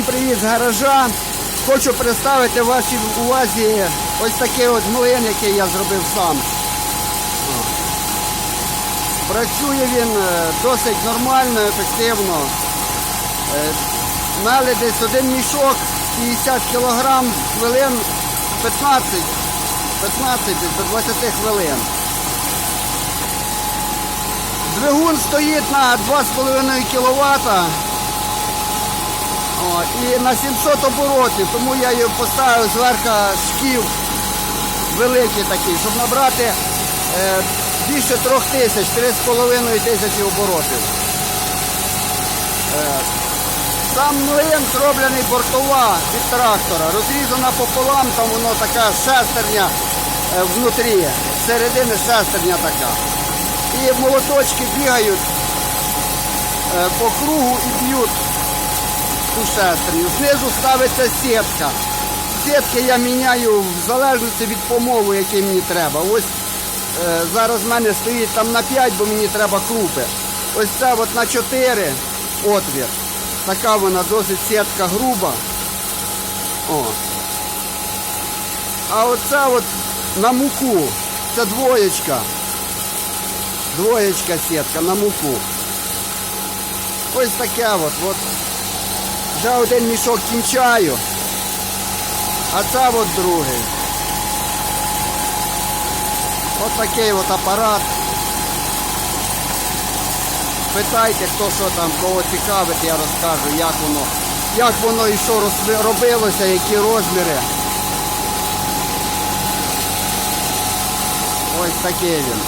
привіз з гаража. Хочу представити вашій увазі ось такий от млин, який я зробив сам. Працює він е, досить нормально, ефективно. Е, Мели десь один мішок 50 кг хвилин 15, 15 десь до 20 хвилин. Двигун стоїть на 2,5 кВт. О, і на 700 оборотів, тому я його поставив зверху шків великий такий, щоб набрати е, більше трьох тисяч, 3,5 тисячі оборотів. Е, сам млин зроблений бортова від трактора, розрізана пополам, там воно така шестерня е, внутрі, з середини шестерня така. І молоточки бігають е, по кругу і б'ють шестерню. Знизу ставиться сітка. Сітки я міняю в залежності від помолу, який мені треба. Ось е, зараз в мене стоїть там на 5, бо мені треба крупи. Ось це от на 4 отвір. Така вона досить сітка груба. О. А оце от на муку. Це двоєчка. Двоєчка сітка на муку. Ось таке от. от. Вже один мішок кінчаю, а це от другий. От такий от апарат. Питайте, хто що там, кого цікавить, я розкажу, як воно, як воно і що робилося, які розміри. Ось такий він.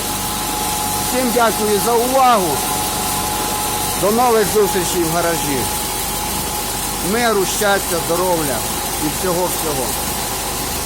Всім дякую за увагу. До нових зустрічей в гаражі. Миру, щастя, здоров'я і всього-всього.